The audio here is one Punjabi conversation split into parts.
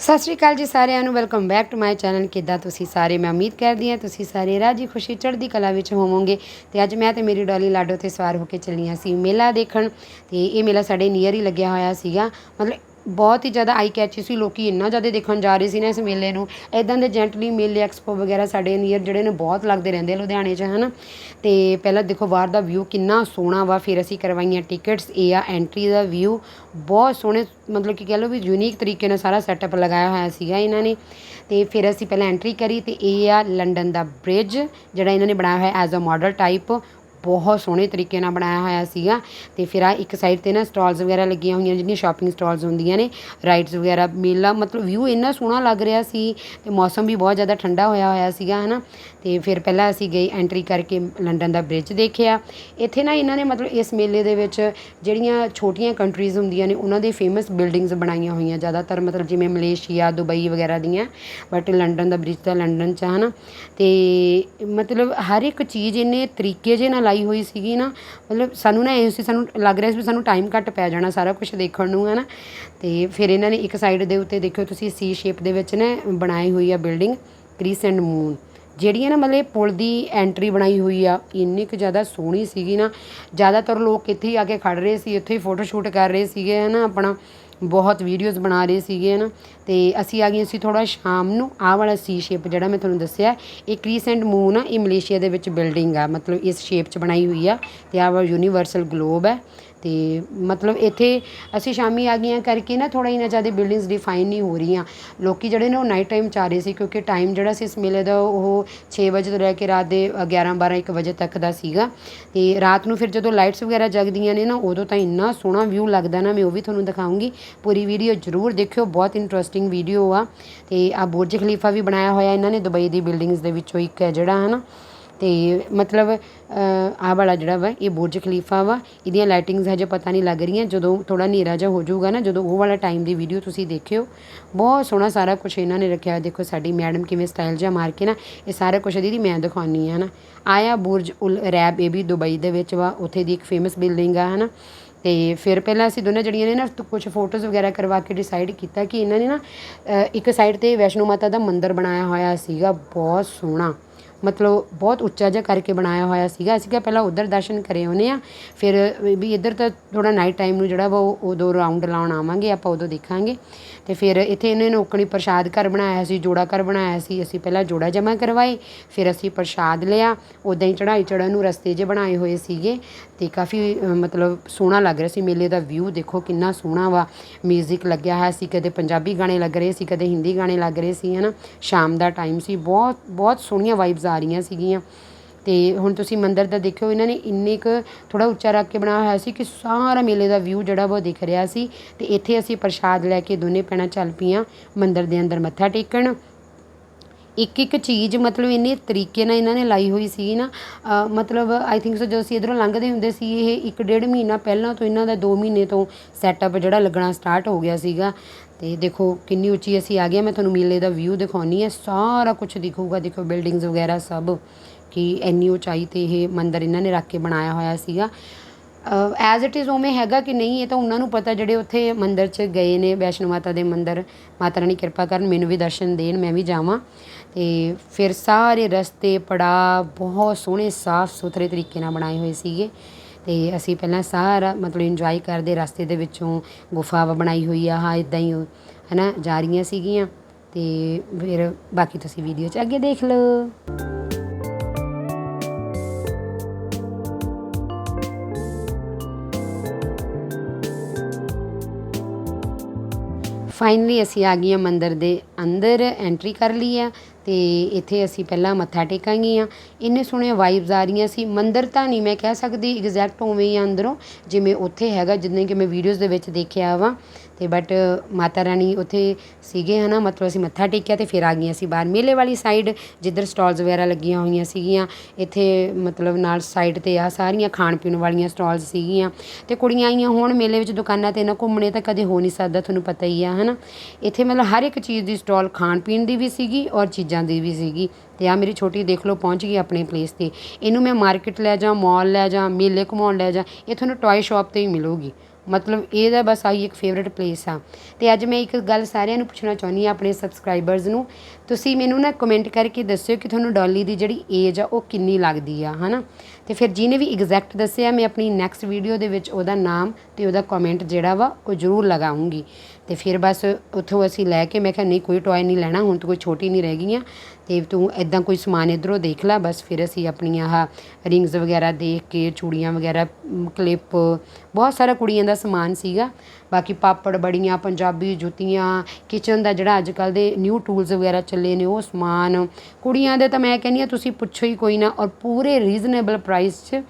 ਸਤਿ ਸ਼੍ਰੀ ਅਕਾਲ ਜੀ ਸਾਰਿਆਂ ਨੂੰ welcome back to my channel ਕਿੱਦਾਂ ਤੁਸੀਂ ਸਾਰੇ? ਮੈਂ ਉਮੀਦ ਕਰਦੀ ਹਾਂ ਤੁਸੀਂ ਸਾਰੇ ਰਾਜੀ ਖੁਸ਼ੀ ਚੜ੍ਹਦੀ ਕਲਾ ਵਿੱਚ ਹੋਵੋਗੇ। ਤੇ ਅੱਜ ਮੈਂ ਤੇ ਮੇਰੀ ਡੋਲੀ ਲਾਡੋ ਤੇ ਸਵਾਰ ਹੋ ਕੇ ਚੱਲੀਆਂ ਸੀ ਮੇਲਾ ਦੇਖਣ। ਤੇ ਇਹ ਮੇਲਾ ਸਾਡੇ ਨੀਅਰ ਹੀ ਲੱਗਿਆ ਹੋਇਆ ਸੀਗਾ। ਮਤਲਬ ਬਹੁਤ ਹੀ ਜ਼ਿਆਦਾ ਆਈ ਕੈਚੀ ਸੀ, ਲੋਕੀ ਇੰਨਾ ਜ਼ਿਆਦਾ ਦੇਖਣ ਜਾ ਰਹੇ ਸੀ ਨਾ ਇਸ ਮੇਲੇ ਨੂੰ। ਇਦਾਂ ਦੇ ਜੈਂਟਲੀ ਮੇਲੇ ਐਕਸਪੋ ਵਗੈਰਾ ਸਾਡੇ ਨੀਅਰ ਜਿਹੜੇ ਨੇ ਬਹੁਤ ਲੱਗਦੇ ਰਹਿੰਦੇ ਆ ਲੁਧਿਆਣੇ 'ਚ, ਹਨਾ। ਤੇ ਪਹਿਲਾਂ ਦੇਖੋ ਬਾਹਰ ਦਾ ਵਿਊ ਕਿੰਨਾ ਸੋਹਣਾ ਵਾ, ਫਿਰ ਅਸੀਂ ਕਰਵਾਈਆਂ ਟਿਕਟਸ ਇਹ ਆ ਐਂਟਰੀ ਦਾ ਵਿਊ ਬਹੁਤ ਸੋਹਣੇ, ਮਤਲਬ ਕਿ ਕਹਿ ਲਓ ਵੀ ਯੂਨੀਕ ਤਰੀਕੇ ਨਾਲ ਸਾਰਾ ਸੈਟਅਪ ਲਗਾਇਆ ਹੋਇਆ ਸੀਗਾ ਇਹਨਾਂ ਨੇ। ਤੇ ਫਿਰ ਅਸੀਂ ਪਹਿਲਾਂ ਐਂਟਰੀ ਕਰੀ ਤੇ ਇਹ ਆ ਲੰਡਨ ਦਾ ਬ੍ਰਿਜ ਜਿਹੜਾ ਇਹਨਾਂ ਨੇ ਬਣਾਇਆ ਹੋਇਆ ਐਜ਼ ਅ ਮਾਡਲ ਟਾਈਪ ਬਹੁਤ ਸੋਹਣੇ ਤਰੀਕੇ ਨਾਲ ਬਣਾਇਆ ਹੋਇਆ ਸੀਗਾ। ਤੇ ਫਿਰ ਆ ਇੱਕ ਸਾਈਡ ਤੇ ਨਾ ਸਟਾਲਸ ਵਗੈਰਾ ਲੱਗੀਆਂ ਹੋਈਆਂ ਜਿਹੜੀਆਂ ਸ਼ਾਪਿੰਗ ਸਟਾਲਸ ਹੁੰਦੀਆਂ ਨੇ ਰਾਈਡਸ ਵਗੈਰਾ, ਮੇਲਾ, ਮਤਲਬ ਵਿਊ ਇੰਨਾ ਸੋਹਣਾ ਲੱਗ ਰਿਹਾ ਸੀ ਤੇ ਮੌਸਮ ਵੀ ਬਹੁਤ ਜ਼ਿਆਦਾ ਠੰਡਾ ਹੋਇਆ ਹੋਇਆ ਸੀਗਾ, ਹਨਾ। ਤੇ ਫਿਰ ਪਹਿਲਾਂ ਅਸੀਂ ਗਏ ਐਂਟਰੀ ਕਰਕੇ ਲੰਡਨ ਦਾ ਬ੍ਰਿਜ ਦੇਖਿਆ। ਇੱਥੇ ਨਾ ਇਹਨਾਂ ਨੇ ਮਤਲਬ ਇਸ ਮੇਲੇ ਦੇ ਵਿੱਚ ਜਿਹੜੀਆਂ ਛੋਟੀਆਂ ਕੰਟਰੀਜ਼ ਹੁੰਦੀਆਂ ਨੇ, ਉਹਨਾਂ ਦੇ ਫੇਮਸ ਬਿਲਡਿੰਗਸ ਬਣਾਈਆਂ ਹੋਈਆਂ ਜ਼ਿਆਦਾਤਰ, ਮਤਲਬ ਜਿਵੇਂ ਮਲੇਸ਼ੀਆ, ਦੁਬਈ ਵਗੈਰਾ ਦੀਆਂ। ਬਟ ਲੰਡਨ ਦਾ ਬ੍ਰਿਜ ਤਾਂ ਲੰਡਨ ਚ ਆ, ਹਨਾ। ਤੇ ਮਤਲਬ ਹਰ ਇੱਕ ਚੀਜ਼ ਇਹਨੇ ਤਰੀਕੇ ਜੇ ਨਾਲ ਲਾਈ ਹੋਈ ਸੀਗੀ ਨਾ, ਮਤਲਬ ਸਾਨੂੰ ਨਾ ਇਹ ਸੀ, ਸਾਨੂੰ ਲੱਗ ਰਿਹਾ ਸੀ ਵੀ ਸਾਨੂੰ ਟਾਈਮ ਘੱਟ ਪੈ ਜਾਣਾ ਸਾਰਾ ਕੁਝ ਦੇਖਣ ਨੂੰ ਹੈ ਨਾ ਤੇ ਫਿਰ ਇਹਨਾਂ ਨੇ ਇੱਕ ਸਾਈਡ ਦੇ ਉੱਤੇ ਦੇਖਿਓ ਤੁਸੀਂ ਸੀ ਸ਼ੇਪ ਦੇ ਵਿੱਚ ਨਾ ਬਣਾਈ ਹੋਈ ਆ ਬਿਲਡਿੰਗ ਕ੍ਰੀਸੈਂਟ ਮੂਨ ਜਿਹੜੀ ਹੈ ਨਾ ਮਤਲਬ ਪੁਲ ਦੀ ਐਂਟਰੀ ਬਣਾਈ ਹੋਈ ਆ, ਇੰਨੀ ਕੁ ਜ਼ਿਆਦਾ ਸੋਹਣੀ ਸੀਗੀ ਨਾ, ਜ਼ਿਆਦਾਤਰ ਲੋਕ ਇੱਥੇ ਹੀ ਆ ਕੇ ਖੜ ਰਹੇ ਸੀ ਇੱਥੇ ਹੀ ਫੋਟੋ ਸ਼ੂਟ ਕਰ ਰਹੇ ਸੀਗੇ ਹੈ ਨਾ ਆਪਣਾ। ਬਹੁਤ ਵੀਡੀਓਜ਼ ਬਣਾ ਰਹੇ ਸੀਗੇ ਨਾ ਤੇ ਅਸੀਂ ਆ ਗਏ ਸੀ ਥੋੜਾ ਸ਼ਾਮ ਨੂੰ, ਆਹ ਵਾਲਾ ਸੀ ਸ਼ੇਪ ਜਿਹੜਾ ਮੈਂ ਤੁਹਾਨੂੰ ਦੱਸਿਆ ਇਹ ਕ੍ਰੀਸੈਂਟ ਮੂਨ ਆ, ਇਹ ਮਲੇਸ਼ੀਆ ਦੇ ਵਿੱਚ ਬਿਲਡਿੰਗ ਆ, ਮਤਲਬ ਇਸ ਸ਼ੇਪ 'ਚ ਬਣਾਈ ਹੋਈ ਆ, ਤੇ ਆਹ ਵਾਲਾ ਯੂਨੀਵਰਸਲ ਗਲੋਬ ਹੈ ਅਤੇ ਮਤਲਬ ਇੱਥੇ ਅਸੀਂ ਸ਼ਾਮੀ ਆ ਗਈਆਂ ਕਰਕੇ ਨਾ ਥੋੜ੍ਹਾ ਇੰਨਾ ਜ਼ਿਆਦਾ ਬਿਲਡਿੰਗਸ ਡਿਫਾਈਨ ਨਹੀਂ ਹੋ ਰਹੀਆਂ। ਲੋਕ ਜਿਹੜੇ ਨੇ ਉਹ ਨਾਈਟ ਟਾਈਮ ਚ ਆ ਰਹੇ ਸੀ ਕਿਉਂਕਿ ਟਾਈਮ ਜਿਹੜਾ ਸੀ ਇਸ ਮੇਲੇ ਦਾ ਉਹ ਛੇ ਵਜੇ ਤੋਂ ਲੈ ਕੇ ਰਾਤ ਦੇ 11 12 1 ਵਜੇ ਤੱਕ ਦਾ ਸੀਗਾ। ਅਤੇ ਰਾਤ ਨੂੰ ਫਿਰ ਜਦੋਂ ਲਾਈਟਸ ਵਗੈਰਾ ਜਗਦੀਆਂ ਨੇ ਨਾ ਉਦੋਂ ਤਾਂ ਇੰਨਾ ਸੋਹਣਾ ਵਿਊ ਲੱਗਦਾ ਨਾ, ਮੈਂ ਉਹ ਵੀ ਤੁਹਾਨੂੰ ਦਿਖਾਉਂਗੀ। ਪੂਰੀ ਵੀਡੀਓ ਜ਼ਰੂਰ ਦੇਖਿਓ, ਬਹੁਤ ਇੰਟਰਸਟਿੰਗ ਵੀਡੀਓ ਆ। ਅਤੇ ਆ ਬੁਰਜ ਖਲੀਫਾ ਵੀ ਬਣਾਇਆ ਹੋਇਆ ਇਹਨਾਂ ਨੇ ਦੁਬਈ ਦੀ ਬਿਲਡਿੰਗਸ ਦੇ ਵਿੱਚੋਂ ਇੱਕ ਹੈ ਜਿਹੜਾ ਹੈ ਨਾ ਅਤੇ ਮਤਲਬ ਆਹ ਵਾਲਾ ਜਿਹੜਾ ਵਾ, ਇਹ ਬੁਰਜ ਖਲੀਫਾ ਵਾ, ਇਹਦੀਆਂ ਲਾਈਟਿੰਗਸ ਹਜੇ ਪਤਾ ਨਹੀਂ ਲੱਗ ਰਹੀਆਂ, ਜਦੋਂ ਥੋੜ੍ਹਾ ਹਨੇਰਾ ਜਿਹਾ ਹੋ ਜਾਊਗਾ ਨਾ, ਜਦੋਂ ਉਹ ਵਾਲਾ ਟਾਈਮ ਦੀ ਵੀਡੀਓ ਤੁਸੀਂ ਦੇਖਿਓ। ਬਹੁਤ ਸੋਹਣਾ ਸਾਰਾ ਕੁਝ ਇਹਨਾਂ ਨੇ ਰੱਖਿਆ ਦੇਖੋ ਸਾਡੀ ਮੈਡਮ ਕਿਵੇਂ ਸਟਾਈਲ ਜਿਹਾ ਮਾਰ ਕੇ ਨਾ, ਇਹ ਸਾਰਾ ਕੁਝ ਦੀਦੀ ਮੈਂ ਦਿਖਾਉਣੀ ਹੈ ਨਾ ਆਇਆ ਬੁਰਜ ਉਲ ਰੈਬ, ਇਹ ਵੀ ਦੁਬਈ ਦੇ ਵਿੱਚ ਵਾ, ਉੱਥੇ ਦੀ ਇੱਕ ਫੇਮਸ ਬਿਲਡਿੰਗ ਆ, ਹਨਾ। ਤੇ ਫਿਰ ਪਹਿਲਾਂ ਅਸੀਂ ਦੋਨੇ ਜੜੀਆਂ ਨੇ ਨਾ ਕੁਝ ਫੋਟੋਜ਼ ਵਗੈਰਾ ਕਰਵਾ ਕੇ ਡਿਸਾਈਡ ਕੀਤਾ ਕਿ ਇਹਨਾਂ ਨੇ ਨਾ ਇੱਕ ਸਾਈਡ ਤੇ ਵੈਸ਼ਨੋ ਮਾਤਾ ਦਾ ਮੰਦਿਰ ਬਣਾਇਆ ਹੋਇਆ ਸੀਗਾ, ਬਹੁਤ ਸੋਹਣਾ। ਮਤਲਬ ਬਹੁਤ ਉੱਚਾ ਜਿਹਾ ਕਰਕੇ ਬਣਾਇਆ ਹੋਇਆ ਸੀਗਾ। ਅਸੀਂ ਕਿਹਾ ਪਹਿਲਾਂ ਉਧਰ ਦਰਸ਼ਨ ਕਰੇ ਆਉਨੇ ਆ ਫਿਰ ਵੀ ਇੱਧਰ ਤਾਂ ਥੋੜਾ ਨਾਈਟ ਟਾਈਮ ਨੂੰ ਜਿਹੜਾ ਵਾ ਉਹ ਉਦੋਂ ਰਾਉਂਡ ਲਾਉਣ ਆਵਾਂਗੇ, ਆਪਾਂ ਉਦੋਂ ਦੇਖਾਂਗੇ। ਤੇ ਫਿਰ ਇੱਥੇ ਇਹਨਾਂ ਨੇ ਓਕਣੀ ਪ੍ਰਸ਼ਾਦ ਘਰ ਬਣਾਇਆ ਸੀ, ਜੋੜਾ ਘਰ ਬਣਾਇਆ ਸੀ। ਅਸੀਂ ਪਹਿਲਾਂ ਜੋੜਾ ਜਮਾ ਕਰਵਾਏ, ਫਿਰ ਅਸੀਂ ਪ੍ਰਸ਼ਾਦ ਲਿਆ। ਉਦਾਂ ਹੀ ਚੜਾਈ ਚੜਨ ਨੂੰ ਰਸਤੇ ਜੇ ਬਣਾਏ ਹੋਏ ਸੀਗੇ। ਅਤੇ ਕਾਫੀ ਮਤਲਬ ਸੋਹਣਾ ਲੱਗ ਰਿਹਾ ਸੀ ਮੇਲੇ ਦਾ ਵਿਊ ਦੇਖੋ ਕਿੰਨਾ ਸੋਹਣਾ ਵਾ। ਮਿਊਜ਼ਿਕ ਲੱਗਿਆ ਹੋਇਆ ਸੀ, ਕਦੇ ਪੰਜਾਬੀ ਗਾਣੇ ਲੱਗ ਰਹੇ ਸੀ, ਕਦੇ ਹਿੰਦੀ ਗਾਣੇ ਲੱਗ ਰਹੇ ਸੀ ਹੈ ਨਾ ਸ਼ਾਮ ਦਾ ਟਾਈਮ ਸੀ। ਬਹੁਤ ਬਹੁਤ ਸੋਹਣੀਆਂ ਵਾਈਬਸ ਆ ਰਹੀਆਂ ਸੀਗੀਆਂ। ਅਤੇ ਹੁਣ ਤੁਸੀਂ ਮੰਦਰ ਦਾ ਦੇਖਿਓ, ਇਹਨਾਂ ਨੇ ਇੰਨੇ ਕੁ ਥੋੜ੍ਹਾ ਉੱਚਾ ਰੱਖ ਕੇ ਬਣਾਇਆ ਹੋਇਆ ਸੀ ਕਿ ਸਾਰਾ ਮੇਲੇ ਦਾ ਵਿਊ ਜਿਹੜਾ ਉਹ ਦਿਖ ਰਿਹਾ ਸੀ। ਅਤੇ ਇੱਥੇ ਅਸੀਂ ਪ੍ਰਸ਼ਾਦ ਲੈ ਕੇ ਦੋਨੇ ਪੈਣਾ ਚੱਲ ਪਈਆਂ ਮੰਦਰ ਦੇ ਅੰਦਰ ਮੱਥਾ ਟੇਕਣ। ਇੱਕ ਇੱਕ ਚੀਜ਼ ਮਤਲਬ ਇੰਨੇ ਤਰੀਕੇ ਨਾਲ ਇਹਨਾਂ ਨੇ ਲਾਈ ਹੋਈ ਸੀ ਨਾ ਮਤਲਬ ਆਈ ਥਿੰਕ ਸੋ ਜਦੋਂ ਅਸੀਂ ਇਧਰੋਂ ਲੰਘਦੇ ਹੁੰਦੇ ਸੀ, ਇਹ ਇੱਕ ਡੇਢ ਮਹੀਨਾ ਪਹਿਲਾਂ ਤੋਂ ਇਹਨਾਂ ਦਾ 2 ਮਹੀਨੇ ਤੋਂ ਸੈਟਅਪ ਜਿਹੜਾ ਲੱਗਣਾ ਸਟਾਰਟ ਹੋ ਗਿਆ ਸੀਗਾ। ਤੇ ਦੇਖੋ ਕਿੰਨੀ ਉੱਚੀ ਅਸੀਂ ਆ ਗਏ ਮੈਂ ਤੁਹਾਨੂੰ ਮੇਲੇ ਦਾ ਵਿਊ ਦਿਖਾਉਣੀ ਹੈ ਸਾਰਾ ਕੁਝ ਦਿਖੂਗਾ, ਦੇਖੋ ਬਿਲਡਿੰਗਸ ਵਗੈਰਾ ਸਭ, ਕਿ ਇੰਨੀ ਉਚਾਈ ਤੇ ਇਹ ਮੰਦਿਰ ਇਹਨਾਂ ਨੇ ਰੱਖ ਕੇ ਬਣਾਇਆ ਹੋਇਆ ਸੀਗਾ। ਐਜ਼ ਇਟ ਇਜ਼ ਉਵੇਂ ਹੈਗਾ ਕਿ ਨਹੀਂ, ਇਹ ਤਾਂ ਉਹਨਾਂ ਨੂੰ ਪਤਾ ਜਿਹੜੇ ਉੱਥੇ ਮੰਦਿਰ 'ਚ ਗਏ ਨੇ, ਵੈਸ਼ਨੋ ਮਾਤਾ ਦੇ ਮੰਦਿਰ, ਮਾਤਾ ਰਾਣੀ ਕਿਰਪਾ ਕਰਨ, ਮੈਨੂੰ ਵੀ ਦਰਸ਼ਨ ਦੇਣ, ਮੈਂ ਵੀ ਜਾਵਾਂ। ਅਤੇ ਫਿਰ ਸਾਰੇ ਰਸਤੇ, ਪੜਾਅ ਬਹੁਤ ਸੋਹਣੇ, ਸਾਫ਼ ਸੁਥਰੇ ਤਰੀਕੇ ਨਾਲ ਬਣਾਏ ਹੋਏ ਸੀਗੇ। ਅਤੇ ਅਸੀਂ ਪਹਿਲਾਂ ਸਾਰਾ ਮਤਲਬ ਇੰਜੋਏ ਕਰਦੇ ਰਸਤੇ ਦੇ ਵਿੱਚੋਂ, ਗੁਫਾ ਬਣਾਈ ਹੋਈ ਆ, ਹਾਂ ਇਦਾਂ ਹੀ ਹੈ ਨਾ ਜਾ ਰਹੀਆਂ ਸੀਗੀਆਂ। ਅਤੇ ਫਿਰ ਬਾਕੀ ਤੁਸੀਂ ਵੀਡੀਓ 'ਚ ਅੱਗੇ ਦੇਖ ਲਓ। ਫਾਈਨਲੀ ਅਸੀਂ ਆ ਗਏ ਹਾਂ ਮੰਦਰ ਦੇ ਅੰਦਰ ਐਂਟਰੀ ਕਰ ਲਈ ਹੈ। ਅਤੇ ਇੱਥੇ ਅਸੀਂ ਪਹਿਲਾਂ ਮੱਥਾ ਟੇਕਾਂਗੀਆਂ। ਇੰਨੇ ਸੋਹਣੇ ਵਾਈਬਸ ਆ ਰਹੀਆਂ ਸੀ। ਮੰਦਰ ਤਾਂ ਨਹੀਂ ਮੈਂ ਕਹਿ ਸਕਦੀ ਇਗਜ਼ੈਕਟ ਉਵੇਂ ਹੀ ਆ ਅੰਦਰੋਂ, ਜਿਵੇਂ ਉੱਥੇ ਹੈਗਾ ਜਿੱਦਾਂ ਕਿ ਮੈਂ ਵੀਡੀਓਜ਼ ਦੇ ਵਿੱਚ ਦੇਖਿਆ ਵਾ। ਅਤੇ ਬਟ ਮਾਤਾ ਰਾਣੀ ਉੱਥੇ ਸੀਗੇ ਹੈ ਨਾ ਮਤਲਬ ਅਸੀਂ ਮੱਥਾ ਟੇਕਿਆ ਅਤੇ ਫਿਰ ਆ ਗਈਆਂ ਸੀ ਬਾਹਰ। ਮੇਲੇ ਵਾਲੀ ਸਾਈਡ ਜਿੱਧਰ ਸਟਾਲਸ ਵਗੈਰਾ ਲੱਗੀਆਂ ਹੋਈਆਂ ਸੀਗੀਆਂ, ਇੱਥੇ ਮਤਲਬ ਨਾਲ ਸਾਈਡ ਤੇ ਆ ਸਾਰੀਆਂ ਖਾਣ ਪੀਣ ਵਾਲੀਆਂ ਸਟਾਲਸ ਸੀਗੀਆਂ। ਅਤੇ ਕੁੜੀਆਂ ਆਈਆਂ ਹੋਣ ਮੇਲੇ ਵਿੱਚ ਦੁਕਾਨਾਂ ਤੇ, ਨਾ ਘੁੰਮਣੇ ਤਾਂ ਕਦੇ ਹੋ ਨਹੀਂ ਸਕਦਾ, ਤੁਹਾਨੂੰ ਪਤਾ ਹੀ ਆ ਹੈ ਨਾ ਇੱਥੇ ਮਤਲਬ ਹਰ ਇੱਕ ਚੀਜ਼ ਦੀ ਸਟਾਲ ਖਾਣ ਪੀਣ ਦੀ ਵੀ ਸੀਗੀ ਔਰ ਚੀਜ਼ਾਂ ਦੀ ਵੀ ਸੀਗੀ ਤੇ ਆ ਮੇਰੀ ਛੋਟੀ ਦੇਖ ਲਓ ਪਹੁੰਚ ਗਈ ਆਪਣੇ ਪਲੇਸ ਤੇ। ਇਹਨੂੰ ਮੈਂ ਮਾਰਕੀਟ ਲੈ ਜਾ ਮਾਲ ਲੈ ਜਾ, ਮੇਲੇ ਘੁਮਾਉਣ ਲੈ ਜਾ, ਇਹ ਤੁਹਾਨੂੰ ਟੋਏ ਸ਼ਾਪ ਤੇ ਹੀ ਮਿਲੂਗੀ। ਮਤਲਬ ਇਹਦਾ ਬਸ ਆਹੀ ਇੱਕ ਫੇਵਰਿਟ ਪਲੇਸ ਆ। ਤੇ ਅੱਜ ਮੈਂ ਇੱਕ ਗੱਲ ਸਾਰਿਆਂ ਨੂੰ ਪੁੱਛਣਾ ਚਾਹੁੰਦੀ ਆ ਆਪਣੇ ਸਬਸਕ੍ਰਾਈਬਰਸ ਨੂੰ। ਤੁਸੀਂ ਮੈਨੂੰ ਨਾ ਕਮੈਂਟ ਕਰਕੇ ਦੱਸਿਓ ਕਿ ਤੁਹਾਨੂੰ ਡੋਲੀ ਦੀ ਜਿਹੜੀ ਏਜ ਆ, ਉਹ ਕਿੰਨੀ ਲੱਗਦੀ ਆ, ਹਨਾ? ਤੇ ਫਿਰ ਜਿਹਨੇ ਵੀ ਐਗਜ਼ੈਕਟ ਦੱਸਿਆ, ਮੈਂ ਆਪਣੀ ਨੈਕਸਟ ਵੀਡੀਓ ਦੇ ਵਿੱਚ ਉਹਦਾ ਨਾਮ ਤੇ ਉਹਦਾ ਕਮੈਂਟ ਜਿਹੜਾ ਵਾ, ਉਹ ਜ਼ਰੂਰ ਲਗਾਉਂਗੀ। ਤੇ ਫਿਰ ਬਸ ਉੱਥੋਂ ਅਸੀਂ ਲੈ ਕੇ, ਮੈਂ ਕਿਹਾ ਨਹੀਂ, ਕੋਈ ਟੌਏ ਨਹੀਂ ਲੈਣਾ, ਹੁਣ ਤਾਂ ਕੋਈ ਛੋਟੀ ਨਹੀਂ ਰਹਿ ਗਈਆਂ। ਅਤੇ ਤੂੰ ਇੱਦਾਂ ਕੋਈ ਸਮਾਨ ਇੱਧਰੋਂ ਦੇਖ ਲੈ, ਬਸ ਫਿਰ ਅਸੀਂ ਆਪਣੀਆਂ ਆਹ ਰਿੰਗਸ ਵਗੈਰਾ ਦੇਖ ਕੇ, ਚੂੜੀਆਂ ਵਗੈਰਾ ਕਲਿੱਪ ਬਹੁਤ ਸਾਰਾ ਕੁੜੀਆਂ ਦਾ ਸਮਾਨ ਸੀਗਾ। ਬਾਕੀ ਪਾਪੜ ਬੜੀਆਂ, ਪੰਜਾਬੀ ਜੁੱਤੀਆਂ ਕਿਚਨ ਦਾ ਜਿਹੜਾ ਅੱਜ ਕੱਲ੍ਹ ਦੇ ਨਿਊ ਟੂਲਸ ਵਗੈਰਾ ਚੱਲੇ ਨੇ, ਉਹ ਸਮਾਨ। ਕੁੜੀਆਂ ਦੇ ਤਾਂ ਮੈਂ ਕਹਿੰਦੀ ਆ ਤੁਸੀਂ ਪੁੱਛੋ ਹੀ ਕੋਈ ਨਾ ਔਰ ਪੂਰੇ ਰੀਜ਼ਨੇਬਲ ਪ੍ਰਾਈਸ 'ਚ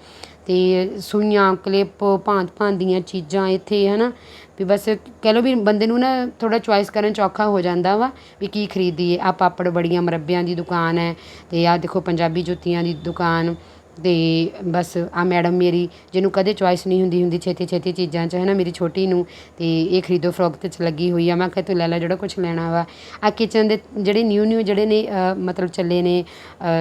ਅਤੇ ਸੂਈਆਂ, ਕਲਿੱਪ, ਭਾਂਤ ਭਾਂਤ ਦੀਆਂ ਚੀਜ਼ਾਂ ਇੱਥੇ ਹੈ ਨਾ ਵੀ ਬਸ ਕਹਿ ਲਓ ਵੀ ਬੰਦੇ ਨੂੰ ਨਾ ਥੋੜ੍ਹਾ ਚੁਆਇਸ ਕਰਨ ਚ ਔਖਾ ਹੋ ਜਾਂਦਾ ਵਾ ਵੀ ਕੀ ਖਰੀਦੀਏ। ਆ ਪਾਪੜ ਬੜੀਆਂ ਮੁਰੱਬਿਆਂ ਦੀ ਦੁਕਾਨ ਹੈ ਅਤੇ ਆਹ ਦੇਖੋ ਪੰਜਾਬੀ ਜੁੱਤੀਆਂ ਦੀ ਦੁਕਾਨ। ਅਤੇ ਬਸ ਆਹ ਮੈਡਮ ਮੇਰੀ, ਜਿਹਨੂੰ ਕਦੇ ਚੋਇਸ ਨਹੀਂ ਹੁੰਦੀ ਹੁੰਦੀ ਛੇਤੀ ਛੇਤੀ ਚੀਜ਼ਾਂ 'ਚ ਹੈ ਨਾ ਮੇਰੀ ਛੋਟੀ ਨੂੰ ਅਤੇ ਇਹ ਖਰੀਦੋ ਫਰੋਖਤ ਚ ਲੱਗੀ ਹੋਈ ਆ, ਮੈਂ ਕਿਹਾ ਤੂੰ ਲੈ ਲੈ ਜਿਹੜਾ ਕੁਛ ਲੈਣਾ ਵਾ। ਆਹ ਕਿਚਨ ਦੇ ਜਿਹੜੇ ਨਿਊ ਨਿਊ ਜਿਹੜੇ ਨੇ ਮਤਲਬ ਚੱਲੇ ਨੇ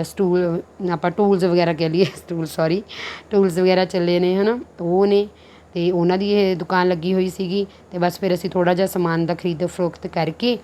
ਸਟੂਲ ਆਪਾਂ ਟੂਲਸ ਵਗੈਰਾ ਕਹਿ ਲਈਏ ਸਟੂਲ ਸੌਰੀ ਟੂਲਸ ਵਗੈਰਾ ਚੱਲੇ ਨੇ ਹੈ ਨਾ ਉਹ ਨੇ ਅਤੇ ਉਹਨਾਂ ਦੀ ਇਹ ਦੁਕਾਨ ਲੱਗੀ ਹੋਈ ਸੀਗੀ ਅਤੇ ਬਸ ਫਿਰ ਅਸੀਂ ਥੋੜ੍ਹਾ ਜਿਹਾ ਸਮਾਨ ਦਾ ਖਰੀਦੋ ਫਰੋਖਤ ਕਰਕੇ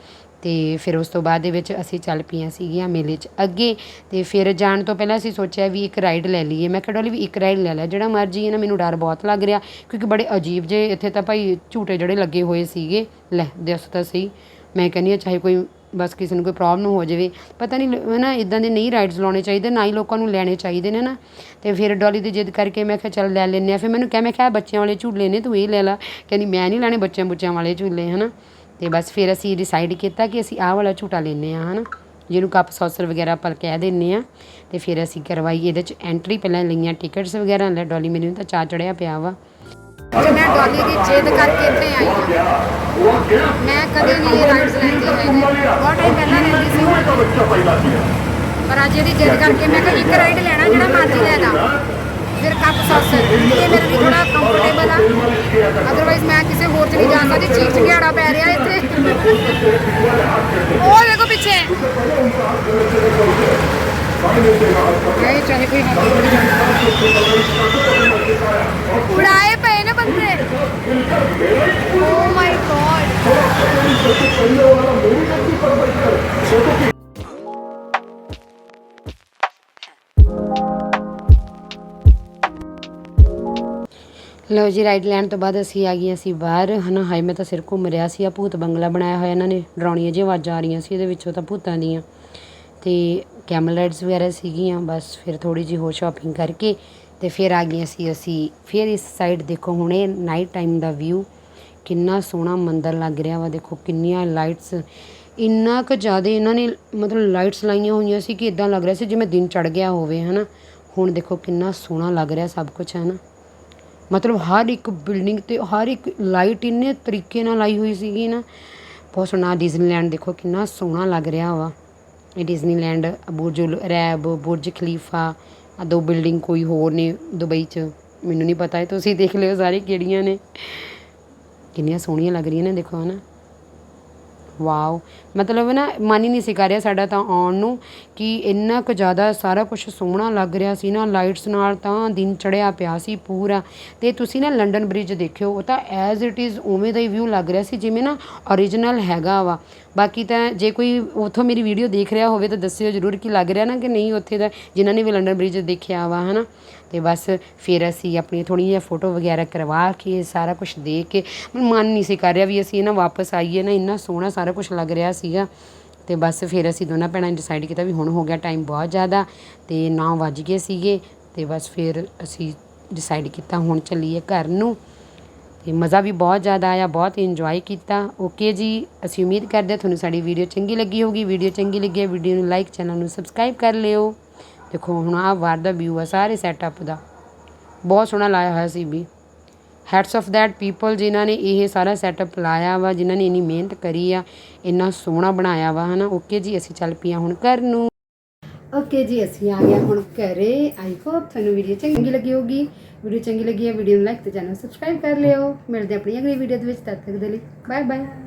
ਅਤੇ ਫਿਰ ਉਸ ਤੋਂ ਬਾਅਦ ਦੇ ਵਿੱਚ ਅਸੀਂ ਚੱਲ ਪਈਆਂ ਸੀਗੀਆਂ ਮੇਲੇ 'ਚ ਅੱਗੇ ਅਤੇ ਫਿਰ ਜਾਣ ਤੋਂ ਪਹਿਲਾਂ ਅਸੀਂ ਸੋਚਿਆ ਵੀ ਇੱਕ ਰਾਈਡ ਲੈ ਲਈਏ। ਮੈਂ ਕਿਹਾ, ਡੋਲੀ, ਵੀ ਇੱਕ ਰਾਈਡ ਲੈ ਲੈ। ਜਿਹੜਾ ਮਰਜ਼ੀ ਹੈ ਨਾ, ਮੈਨੂੰ ਡਰ ਬਹੁਤ ਲੱਗ ਰਿਹਾ ਕਿਉਂਕਿ ਬੜੇ ਅਜੀਬ ਜੇ ਇੱਥੇ ਤਾਂ ਭਾਈ ਝੂਟੇ ਜਿਹੜੇ ਲੱਗੇ ਹੋਏ ਸੀਗੇ। ਲੈ, ਦੱਸ ਤਾਂ ਸਹੀ। ਮੈਂ ਕਹਿੰਦੀ ਹਾਂ, ਚਾਹੇ ਕੋਈ ਬਸ ਕਿਸੇ ਨੂੰ ਕੋਈ ਪ੍ਰੋਬਲਮ ਹੋ ਜਾਵੇ। ਪਤਾ ਨਹੀਂ ਹੈ ਨਾ ਇਦਾਂ ਦੇ ਨਹੀਂ ਰਾਈਡਸ ਲਾਉਣੇ ਚਾਹੀਦੇ, ਨਾ ਹੀ ਲੋਕਾਂ ਨੂੰ ਲੈਣੇ ਚਾਹੀਦੇ ਨੇ ਨਾ। ਤੇ ਫਿਰ ਡੋਲੀ ਦੀ ਜਿੱਦ ਕਰਕੇ ਮੈਂ ਕਿਹਾ, ਚੱਲ ਲੈ ਲੈਂਦੇ ਆ ਫਿਰ ਮੈਨੂੰ ਕਿਹਾ, ਮੈਂ ਕਿਹਾ ਬੱਚਿਆਂ ਵਾਲੇ ਝੂਲੇ ਨੇ, ਤੂੰ ਇਹ ਲੈ ਲੈ। ਕਹਿੰਦੀ, ਮੈਂ ਨਹੀਂ ਲੈਣੇ ਬੱਚਿਆਂ ਬੁੱਚਿਆਂ ਵਾਲੇ ਝੂਲੇ, ਹਨਾ। ਤੇ ਬਸ ਫਿਰ ਅਸੀਂ ਡਿਸਾਈਡ ਕੀਤਾ ਕਿ ਅਸੀਂ ਆਹ ਵਾਲਾ ਝੂਟਾ ਲੈਂਦੇ ਆ ਹਨਾ। ਜਿਹਨੂੰ ਕੱਪ ਸੌਸਰ ਵਗੈਰਾ ਆਪਾਂ ਕਹਿ ਦਿੰਨੇ ਆ ਤੇ ਫਿਰ ਅਸੀਂ ਕਰਵਾਈ ਇਹਦੇ ਚ ਐਂਟਰੀ ਪਹਿਲਾਂ ਲਈਆਂ ਟਿਕਟਸ ਵਗੈਰਾ, ਲੈ ਡੋਲੀ ਮੈਨੂੰ ਤਾਂ ਚਾਹ ਚੜਿਆ ਪਿਆ ਵਾ। ਤੇ ਮੈਂ ਡੋਲੀ ਦੀ ਜਿੱਦ ਕਰਕੇ ਇੱਥੇ ਆਈ ਹਾਂ। ਮੈਂ ਕਦੇ ਨਹੀਂ ਇਹ ਰਾਈਡਸ ਲੈਂਦੀ ਹੈਗੀ ਬਹੁਤ ਟਾਈਮ ਪਹਿਲਾਂ ਲੈਂਦੀ ਸੀ। ਪਰ ਅੱਜ ਇਹਦੀ ਜਿੱਦ ਕਰਕੇ ਮੈਂ ਕਿਹਾ ਇੱਕ ਰਾਈਡ ਲੈਣਾ ਜਿਹੜਾ ਮਰਜ਼ੀ ਲੈ ਲਾ। ਫਿਰ ਕੱਪ ਸੌਸਰ ਇਹ ਮੇਰੇ ਲਈ ਥੋੜਾ ਕੰਫਰਟੇਬਲ ਆ। ਅਦਰਵਾਈਜ਼ ਮੈਂ ਕਿਸੇ ਹੋਰ ਚ ਨਹੀਂ ਜਾ ਸਕਦੀ। ਚੀਕ ਝਗੜਾ ਪੈ ਰਿਹਾ ਇੱਥੇ। ਉਹ ਦੇਖੋ ਪਿੱਛੇ। ਇਹ ਚਾਹੇ ਕੋਈ ਹੱਥ ਉਡਾਏ ਪਏ ਨੇ ਬੰਦੇ। ਓ ਮਾਈ ਗॉड ਲਓ ਜੀ ਰਾਈਡ ਲੈਣ ਤੋਂ ਬਾਅਦ ਅਸੀਂ ਆ ਗਈਆਂ ਸੀ ਬਾਹਰ, ਹਨਾ ਹਾਈ ਮੈਂ ਤਾਂ ਸਿਰ ਘੁੰਮ ਰਿਹਾ ਸੀ ਆ ਭੂਤ ਬੰਗਲਾ ਬਣਾਇਆ ਹੋਇਆ, ਇਹਨਾਂ ਨੇ ਡਰਾਉਣੀਆਂ ਜਿਹੀਆਂ ਆਵਾਜ਼ਾਂ ਆ ਰਹੀਆਂ ਸੀ, ਇਹਦੇ ਵਿੱਚੋਂ ਤਾਂ ਭੂਤਾਂ ਦੀਆਂ। ਤੇ ਕੈਮਲ ਲਾਈਟਸ ਵਗੈਰਾ ਸੀਗੀਆਂ, ਬਸ ਫਿਰ ਥੋੜੀ ਜਿਹੀ ਹੋਰ ਸ਼ਾਪਿੰਗ ਕਰਕੇ ਤੇ ਫਿਰ ਆ ਗਈਆਂ ਸੀ ਅਸੀਂ ਫਿਰ ਇਸ ਸਾਈਡ ਦੇਖੋ, ਹੁਣੇ ਨਾਈਟ ਟਾਈਮ ਦਾ ਵਿਊ ਕਿੰਨਾ ਸੋਹਣਾ ਮੰਦਰ ਲੱਗ ਰਿਹਾ ਵਾ, ਦੇਖੋ, ਕਿੰਨੀਆਂ ਲਾਈਟਸ ਇੰਨਾ ਕੁ ਜ਼ਿਆਦਾ ਇਹਨਾਂ ਨੇ ਮਤਲਬ ਲਾਈਟਸ ਲਾਈਆਂ ਹੋਈਆਂ ਸੀ ਕਿ ਇਦਾਂ ਲੱਗ ਰਿਹਾ ਸੀ ਜਿਵੇਂ ਦਿਨ ਚੜ ਗਿਆ ਹੋਵੇ, ਹਨਾ। ਹੁਣ ਦੇਖੋ, ਕਿੰਨਾ ਸੋਹਣਾ ਲੱਗ ਰਿਹਾ ਸਭ ਕੁਝ ਹੈ ਨਾ ਮਤਲਬ ਹਰ ਇੱਕ ਬਿਲਡਿੰਗ ਤੇ ਹਰ ਇੱਕ ਲਾਈਟ ਇੰਨੇ ਤਰੀਕੇ ਨਾਲ ਲਾਈ ਹੋਈ ਸੀਗੀ ਨਾ। ਬਹੁਤ ਸੋਹਣਾ ਡਿਜ਼ਨੀਲੈਂਡ ਦੇਖੋ, ਕਿੰਨਾ ਸੋਹਣਾ ਲੱਗ ਰਿਹਾ ਵਾ। ਇਹ ਡਿਜ਼ਨੀਲੈਂਡ ਬੁਰਜ ਰੈਬ, ਬੁਰਜ ਖਲੀਫਾ ਆ ਦੋ ਬਿਲਡਿੰਗ ਕੋਈ ਹੋਰ ਨੇ ਦੁਬਈ 'ਚ। ਮੈਨੂੰ ਨਹੀਂ ਪਤਾ ਹੈ ਤੁਸੀਂ ਦੇਖ ਲਿਓ ਸਾਰੇ ਕਿਹੜੀਆਂ ਨੇ। ਕਿੰਨੀਆਂ ਸੋਹਣੀਆਂ ਲੱਗ ਰਹੀਆਂ ਨੇ, ਦੇਖੋ ਹਨਾ। ਵਾਓ ਮਤਲਬ ਨਾ ਮਨ ਹੀ ਨਹੀਂ ਸੀ ਕਰ ਰਿਹਾ ਸਾਡਾ ਤਾਂ ਆਉਣ ਨੂੰ ਕਿ ਇੰਨਾ ਕੁ ਜ਼ਿਆਦਾ ਸਾਰਾ ਕੁਝ ਸੋਹਣਾ ਲੱਗ ਰਿਹਾ ਸੀ ਨਾ ਲਾਈਟਸ ਨਾਲ ਤਾਂ ਦਿਨ ਚੜਿਆ ਪਿਆ ਸੀ ਪੂਰਾ। ਤੇ ਤੁਸੀਂ ਨਾ ਲੰਡਨ ਬ੍ਰਿਜ ਦੇਖਿਓ, ਉਹ ਤਾਂ ਐਜ਼ ਇਟ ਇਜ਼ ਉਵੇਂ ਦਾ ਹੀ ਵਿਊ ਲੱਗ ਰਿਹਾ ਸੀ ਜਿਵੇਂ ਨਾ origignal ਹੈਗਾ ਵਾ। ਬਾਕੀ ਤਾਂ ਜੇ ਕੋਈ ਉਥੋਂ ਮੇਰੀ ਵੀਡੀਓ ਦੇਖ ਰਿਹਾ ਹੋਵੇ ਤਾਂ ਦੱਸਿਓ ਜ਼ਰੂਰ ਕਿ ਲੱਗ ਰਿਹਾ ਨਾ ਕਿ ਨਹੀਂ ਉੱਥੇ ਦਾ, ਜਿਨ੍ਹਾਂ ਨੇ ਵੀ ਲੰਡਨ ਬ੍ਰਿਜ ਦੇਖਿਆ ਵਾ, ਹਨਾ। ਤੇ ਬਸ ਫਿਰ ਅਸੀਂ ਆਪਣੀ ਥੋੜੀ ਜਿਹੀ ਫੋਟੋ ਵਗੈਰਾ ਕਰਵਾ ਕੇ ਸਾਰਾ ਕੁਝ ਦੇਖ ਕੇ, ਮਨ ਨਹੀਂ ਸੀ ਕਰ ਰਿਹਾ ਵੀ ਅਸੀਂ ਨਾ ਵਾਪਸ ਆਈਏ ਨਾ ਇੰਨਾ ਸੋਹਣਾ ਸਾਰਾ ਕੁਝ ਲੱਗ ਰਿਹਾ ਸੀਗਾ ਤੇ ਬਸ ਫਿਰ ਅਸੀਂ ਦੋਨਾਂ ਭੈਣਾਂ ਨੇ ਡਿਸਾਈਡ ਕੀਤਾ ਵੀ ਹੁਣ ਹੋ ਗਿਆ ਟਾਈਮ ਬਹੁਤ ਜ਼ਿਆਦਾ ਤੇ 9 ਵੱਜ ਗਏ ਸੀਗੇ ਤੇ ਬਸ ਫਿਰ ਅਸੀਂ ਡਿਸਾਈਡ ਕੀਤਾ ਹੁਣ ਚੱਲੀਏ ਘਰ ਨੂੰ ਤੇ ਮਜ਼ਾ ਵੀ ਬਹੁਤ ਜ਼ਿਆਦਾ ਆਇਆ, ਬਹੁਤ ਇੰਜੋਏ ਕੀਤਾ। ਓਕੇ ਜੀ, ਅਸੀਂ ਉਮੀਦ ਕਰਦੇ ਹਾਂ ਤੁਹਾਨੂੰ ਸਾਡੀ ਵੀਡੀਓ ਚੰਗੀ ਲੱਗੀ ਹੋਊਗੀ। ਵੀਡੀਓ ਚੰਗੀ ਲੱਗੀ ਹੈ ਵੀਡੀਓ ਨੂੰ ਲਾਈਕ ਚੈਨਲ ਨੂੰ ਸਬਸਕ੍ਰਾਈਬ ਕਰ ਲਿਓ। ਦੇਖੋ ਹੁਣ ਆਹ ਵਾਰ ਦਾ ਵਿਊ ਆ, ਸਾਰੇ ਸੈਟਅਪ ਦਾ। ਬਹੁਤ ਸੋਹਣਾ ਲਾਇਆ ਹੋਇਆ ਸੀ ਵੀ। ਹੈਡਸ ਆਫ ਦੈਟ ਪੀਪਲ ਜਿਨ੍ਹਾਂ ਨੇ ਇਹ ਸਾਰਾ ਸੈਟਅਪ ਲਾਇਆ ਵਾ, ਜਿਨ੍ਹਾਂ ਨੇ ਇੰਨੀ ਮਿਹਨਤ ਕਰੀ ਆ, ਇੰਨਾ ਸੋਹਣਾ ਬਣਾਇਆ ਵਾ, ਹਨਾ? ਓਕੇ ਜੀ, ਅਸੀਂ ਚੱਲ ਪਈਆਂ ਹੁਣ ਘਰ ਨੂੰ। ਓਕੇ ਜੀ, ਅਸੀਂ ਆ ਗਏ ਹੁਣ ਘਰੇ। ਆਈ ਹੋਪ ਤੁਹਾਨੂੰ ਵੀਡੀਓ ਚੰਗੀ ਲੱਗੀ ਹੋਗੀ ਵੀਡੀਓ ਚੰਗੀ ਲੱਗੀ ਹੈ ਵੀਡੀਓ ਨੂੰ ਲਾਈਕ ਤੇ ਚੈਨਲ ਸਬਸਕ੍ਰਾਈਬ ਕਰ ਲਿਓ। ਮਿਲਦੇ ਆਪਣੀ ਅਗਲੀ ਵੀਡੀਓ ਦੇ ਵਿੱਚ। ਤਦ ਤੱਕ ਦੇ ਲਈ ਬਾਏ ਬਾਏ